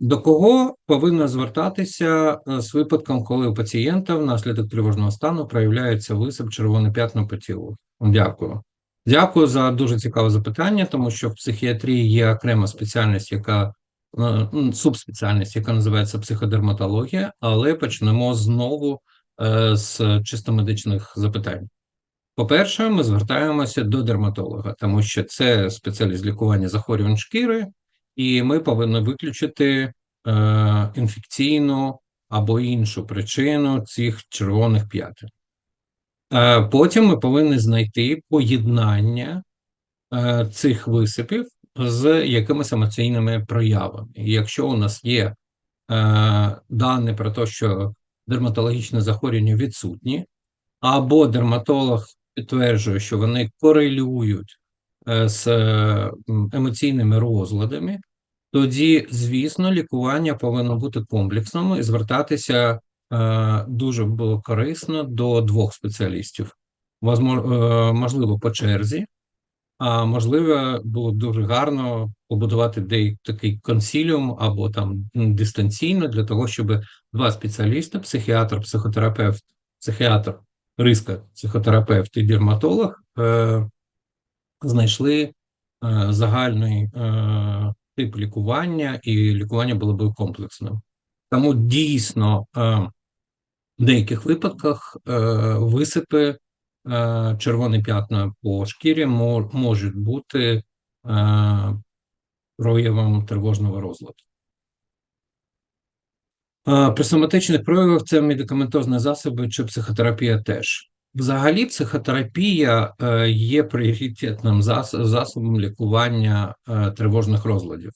До кого повинна звертатися е, з випадком, коли у пацієнта внаслідок тривожного стану проявляється висип червоне п'ятно по тілу? Дякую. Дякую за дуже цікаве запитання, тому що в психіатрії є окрема спеціальність, яка е, субспеціальність, яка називається психодерматологія, але почнемо знову е, з чисто медичних запитань. По-перше, ми звертаємося до дерматолога, тому що це спеціаліст лікування захворювань шкіри, і ми повинні виключити е, інфекційну або іншу причину цих червоних п'ятин. Е, потім ми повинні знайти поєднання е, цих висипів з якимись емоційними проявами. Якщо у нас є е, дані про те, що дерматологічне захворювання відсутні, або дерматолог підтверджує, що вони корелюють з е, емоційними розладами, тоді, звісно, лікування повинно бути комплексним і звертатися е, дуже було корисно до двох спеціалістів. Е, Можливо, по черзі, а можливо, було б дуже гарно побудувати деякий такий консіліум або там дистанційно для того, щоб два спеціалісти, психіатр, психотерапевт, психіатр, риска, психотерапевт і дерматолог, е, знайшли е, загальний е, тип лікування, і лікування було б комплексним. Тому дійсно е, в деяких випадках висипи, червоні п'ятна по шкірі можуть бути проявом тривожного розладу. При соматичних проявах це медикаментозні засоби чи психотерапія теж. Взагалі, психотерапія е, є пріоритетним засобом лікування е, тривожних розладів,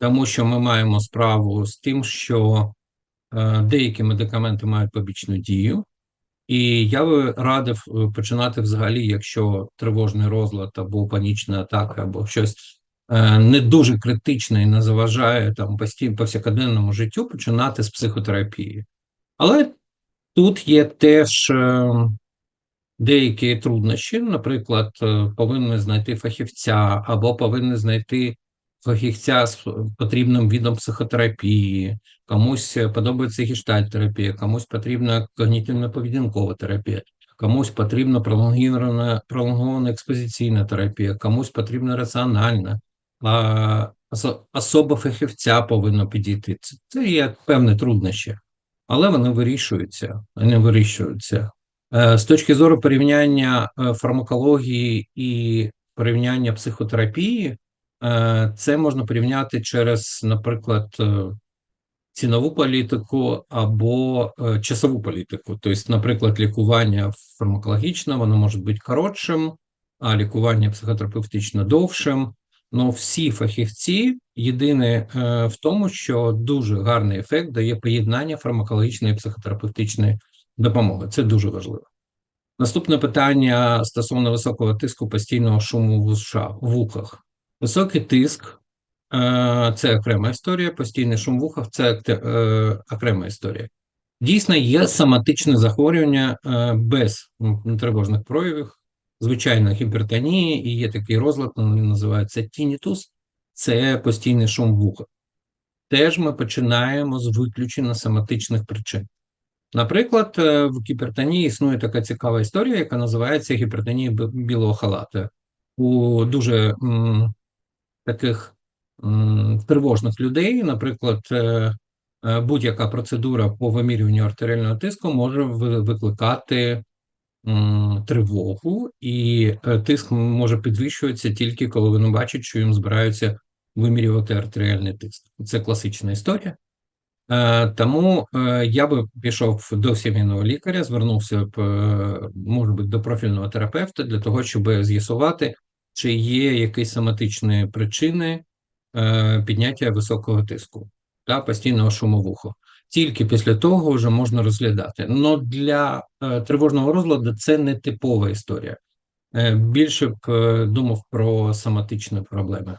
тому що ми маємо справу з тим, що е, деякі медикаменти мають побічну дію, і я би радив починати взагалі, якщо тривожний розлад або панічна атака, або щось не дуже критичне і не заважає там постійно повсякденному життю, починати з психотерапії. Але тут є теж деякі труднощі, наприклад, е, повинні знайти фахівця або повинні знайти фахівця з потрібним видом психотерапії, комусь подобається гештальт-терапія, комусь потрібна когнітивно-поведінкова терапія, комусь потрібна пролонгована, пролонгована експозиційна терапія, комусь потрібна раціональна, а особа фахівця повинна підійти. Це, є певні труднощі, але вони вирішуються. Вони вирішуються. Е, З точки зору порівняння е, фармакології і порівняння психотерапії, е, це можна порівняти через, наприклад, цінову політику або часову політику. Тобто, наприклад, лікування фармакологічне, воно може бути коротшим, а лікування психотерапевтичне довшим. Ну, всі фахівці єдине в тому, що дуже гарний ефект дає поєднання фармакологічної і психотерапевтичної допомоги. Це дуже важливо. Наступне питання стосовно високого тиску постійного шуму в ушах, в вухах. Високий тиск е, це окрема історія, постійний шум в вухах це е, окрема історія. Дійсно, є соматичне захворювання е, без м, тривожних проявів, звичайно, гіпертонії, і є такий розлад, він називається тінітус, це постійний шум в вухах. Теж ми починаємо з виключення соматичних причин. Наприклад, е, в гіпертонії існує така цікава історія, яка називається гіпертонія білого халата. У дуже м, таких м, тривожних людей, наприклад, е, е, будь-яка процедура по вимірюванню артеріального тиску може викликати м, тривогу, і тиск може підвищуватися тільки коли вони бачать, що їм збираються вимірювати артеріальний тиск. Це класична історія. Е, Тому е, я би пішов до сімейного лікаря, звернувся б, е, може бути, до профільного терапевта для того, щоб з'ясувати, чи є якісь соматичні причини е, підняття високого тиску та постійного шуму вуху. Тільки після того вже можна розглядати. Но для е, тривожного розладу це не типова історія. Більше б думав про соматичні проблеми.